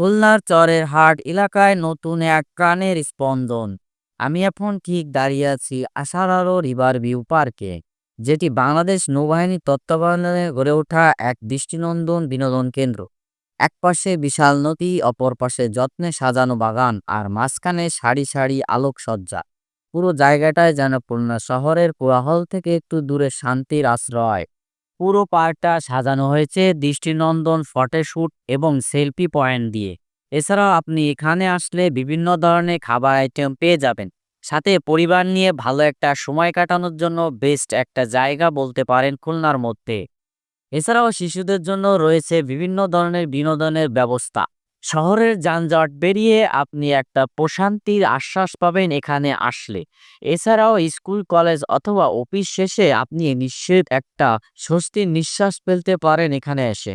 খুলনার চরের হাট এলাকায় নতুন এক প্রাণের স্পন্দন। আমি এখন ঠিক দাঁড়িয়ে আছি আশার আলো রিভার ভিউ পার্কে, যেটি বাংলাদেশ নৌবাহিনীর তত্ত্বাবধানে গড়ে ওঠা এক দৃষ্টিনন্দন বিনোদন কেন্দ্র। এক পাশে বিশাল নদী, অপর পাশে যত্নে সাজানো বাগান আর মাঝখানে সারি সারি আলোকসজ্জা। পুরো জায়গাটায় যেন খুলনা শহরের কোলাহল থেকে একটু দূরে শান্তির আশ্রয়। পুরো পার্কটা সাজানো হয়েছে দৃষ্টিনন্দন ফটোশ্যুট এবং সেলফি পয়েন্ট দিয়ে। এছাড়াও আপনি এখানে আসলে বিভিন্ন ধরনের খাবার আইটেম পেয়ে যাবেন। সাথে পরিবার নিয়ে ভালো একটা সময় কাটানোর জন্য বেস্ট একটা জায়গা বলতে পারেন খুলনার মধ্যে। এছাড়াও শিশুদের জন্য রয়েছে বিভিন্ন ধরনের বিনোদনের ব্যবস্থা। শহরের যানজট বেরিয়ে আপনি একটা প্রশান্তির আশ্বাস পাবেন এখানে আসলে। এছাড়াও স্কুল, কলেজ অথবা অফিস শেষে আপনি নিশ্চিত একটা স্বস্তির নিঃশ্বাস ফেলতে পারেন এখানে এসে।